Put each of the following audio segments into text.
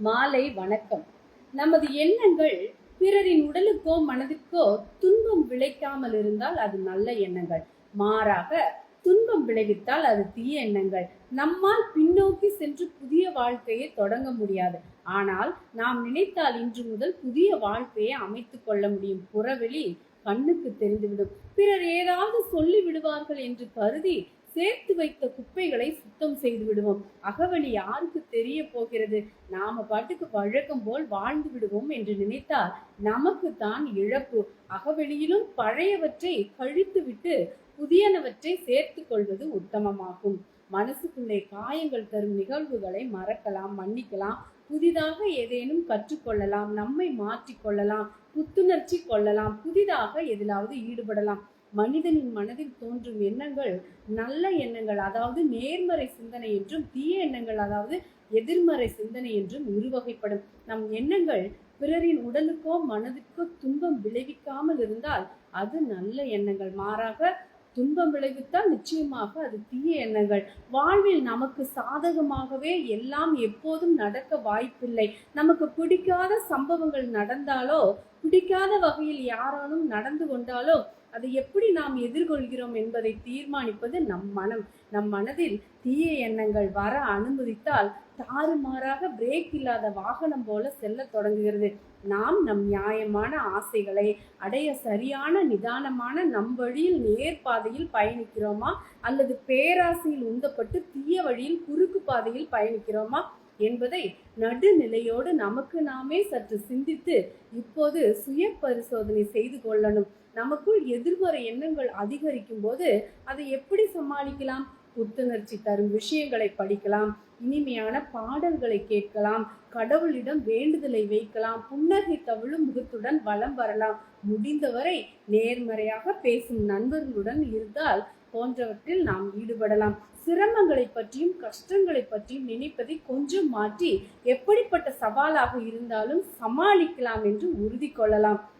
மாலை வணக்கம். நமது எண்ணங்கள் பிறரின் உடலுக்கோ மனதிற்கோ துன்பம் விளைக்காமல் இருந்தால் அது நல்ல எண்ணங்கள். மாறாக துன்பம் விளைவித்தால் அது தீய எண்ணங்கள். நம்மால் பின்னோக்கி சென்று புதிய வாழ்க்கையை தொடங்க முடியாது. ஆனால் நாம் நினைத்தால் இன்று முதல் புதிய வாழ்க்கையை அமைத்துக் கொள்ள முடியும். புறவெளி கண்ணுக்கு தெரிந்துவிடும். பிறர் ஏதாவது சொல்லி விடுவார்கள் என்று கருதி சேர்த்து வைத்த குப்பைகளை சுத்தம் செய்து விடுவோம். அகவழி யாருக்கு தெரிய போகிறது? நாம பாட்டுக்கு வழக்கம் போல் வாழ்ந்து விடுவோம் என்று நினைத்தால் நமக்கு தான் இழப்பு. அகவெளியிலும் பழையவற்றை கழித்து விட்டு புதியனவற்றை சேர்த்து கொள்வது உத்தமமாகும். மனசுக்குள்ளே காயங்கள் தரும் நிகழ்வுகளை மறக்கலாம் மன்னிக்கலாம். புதிதாக ஏதேனும் கற்றுக்கொள்ளலாம் நம்மை மாற்றிக்கொள்ளலாம் புத்துணர்ச்சி கொள்ளலாம் புதிதாக எதிலாவது ஈடுபடலாம். மனிதனின் மனதில் தோன்றும் எண்ணங்கள் நல்ல எண்ணங்கள் அதாவது நேர்மறை சிந்தனை என்றும் தீய எண்ணங்கள் அதாவது எதிர்மறை சிந்தனை என்றும் இருவகைப்படும் நம் எண்ணங்கள் பிறரின் உடலுக்கோ மனதுக்கோ துன்பம் விளைவிக்காமல் இருந்தால் அது நல்ல எண்ணங்கள். மாறாக துன்பம் விளைவித்தால் நிச்சயமாக அது தீய எண்ணங்கள். வாழ்வில் நமக்கு சாதகமாகவே எல்லாம் எப்போதும் நடக்க வாய்ப்பில்லை. நமக்கு பிடிக்காத சம்பவங்கள் நடந்தாலோ பிடிக்காத வகையில் யாராலும் நடந்து கொண்டாலோ அதை எப்படி நாம் எதிர்கொள்கிறோம் என்பதை தீர்மானிப்பது நம் மனம். நம் மனதில் தீய எண்ணங்கள் வர அனுமதித்தால் தாறுமாறாக பிரேக் இல்லாத வாகனம் போல செல்ல தொடங்குகிறது. நாம் நம் நியாயமான ஆசைகளை அடைய சரியான நிதானமான நம் வழியில் நேர் பாதையில் பயணிக்கிறோமா? அல்லது பேராசையில் உந்தப்பட்டு தீய வழியில் குறுக்கு பாதையில் பயணிக்கிறோமா? என்பதை நடுநிலையோடு நமக்கு நாமே சற்று சிந்தித்து இப்போது சுய பரிசோதனை செய்து கொள்ளணும். நமக்குள் எதிர்மறை எண்ணங்கள் அதிகரிக்கும் போது அதை எப்படி சமாளிக்கலாம்? புத்துணர்ச்சி தரும் விஷயங்களை படிக்கலாம் இனிமையான பாடல்களை கேட்கலாம் கடவுளிடம் வேண்டுதலை வைக்கலாம் புன்னகை தவிழும் முகத்துடன் வலம் வரலாம். முடிந்தவரை நேர்மறையாக பேசும் நண்பர்களுடன் இருந்தால் போன்றவற்றில் நாம் ஈடுபடலாம். சிரமங்களை பற்றியும் கஷ்டங்களை பற்றியும் நினைப்பதை கொஞ்சம் மாற்றி எப்படிப்பட்ட சவாலாக இருந்தாலும் சமாளிக்கலாம் என்று உறுதி கொள்ளலாம்.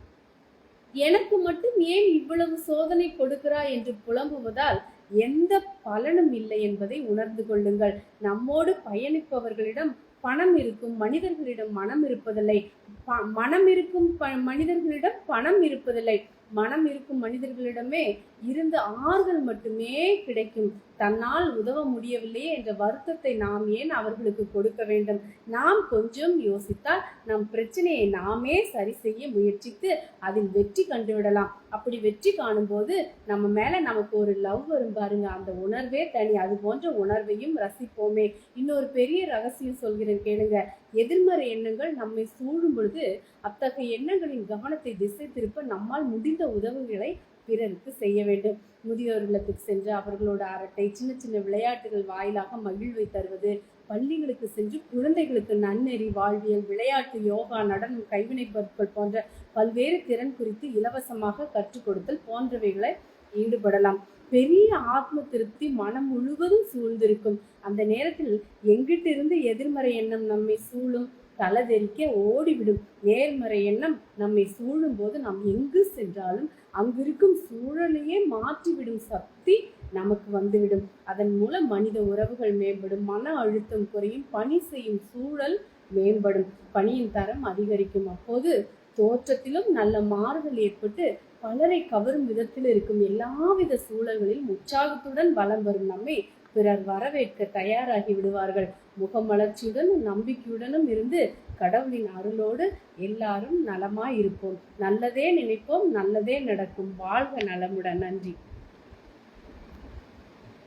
எனக்கு மட்டும் ஏன் இவ்வளவு சோதனை கொடுக்கிறாய் என்று புலம்புவதால் எந்த பலனும் இல்லை என்பதை உணர்ந்து கொள்ளுங்கள். நம்மோடு பயணிப்பவர்களிடம் பணம் இருக்கும் மனிதர்களிடம் மனம் இருப்பதில்லை. ப- மனம் இருக்கும் ப- மனிதர்களிடம் பணம் இருப்பதில்லை. மனம் இருக்கும் மனிதர்களிடமே இருந்த ஆறுதல் மட்டுமே கிடைக்கும். தன்னால் உதவ முடியவில்லையே என்ற வருத்தத்தை நாம் ஏன் அவர்களுக்கு கொடுக்க வேண்டும்? நாம் கொஞ்சம் யோசித்தால் நம் பிரச்சனையை நாமே சரி செய்ய முயற்சித்து அதில் வெற்றி கண்டுவிடலாம். அப்படி வெற்றி காணும்போது நம்ம மேல நமக்கு ஒரு லவ் வரும் பாருங்க. அந்த உணர்வே தனி. அது போன்ற உணர்வையும் ரசிப்போமே. இன்னொரு பெரிய ரகசியம் சொல்கிறேன் கேளுங்க. எதிர்மறை எண்ணங்கள் நம்மை சூழும் பொழுது அத்தகைய எண்ணங்களின் கவனத்தை திசை திருப்ப நம்மால் முடிந்த உதவுகளை பிறருக்கு செய்ய வேண்டும். முதியோர் இல்லத்துக்கு சென்று அவர்களோட அரட்டை சின்ன சின்ன விளையாட்டுகள் வாயிலாக மகிழ்வை தருவது பள்ளிகளுக்கு சென்று குழந்தைகளுக்கு நன்னெறி வாழ்வியல் விளையாட்டு யோகா நடனம் கைவினைப் பொருட்கள் போன்ற பல்வேறு திறன் குறித்து இலவசமாக கற்றுக் கொடுத்தல் போன்றவைகளை ஈடுபடலாம். பெரிய ஆத்ம திருப்தி மனம் முழுவதும் சூழ்ந்திருக்கும். அந்த நேரத்தில் எங்கிட்டிருந்து எதிர்மறை எண்ணம் நம்மை சூழும்? தலைதெறிக்க ஓடிவிடும். நேர்மறை எண்ணம் நம்மை சூழும் போது நாம் எங்கு சென்றாலும் அங்கிருக்கும் சூழலையே மாற்றிவிடும் சக்தி நமக்கு வந்துவிடும். அதன் மூலம் மனித உறவுகள் மேம்படும் மன அழுத்தம் குறையும் பணி செய்யும் சூழல் மேம்படும். பணியின் தரம் அதிகரிக்கும். அப்போது தோற்றத்திலும் நல்ல மாறுதல் ஏற்பட்டு பலரை கவரும் விதத்தில் இருக்கும் எல்லாவித சூழல்களிலும் உற்சாகத்துடன் வலம் வரும் நம்மை பிறர் வரவேற்க தயாராகி விடுவார்கள். முகமலர்ச்சியுடனும் நம்பிக்கையுடனும் இருந்து கடவுளின் அருளோடு எல்லாரும் நலமாய் இருப்போம். நல்லதே நினைப்போம் நல்லதே நடக்கும். வாழ்க நலமுடன். நன்றி.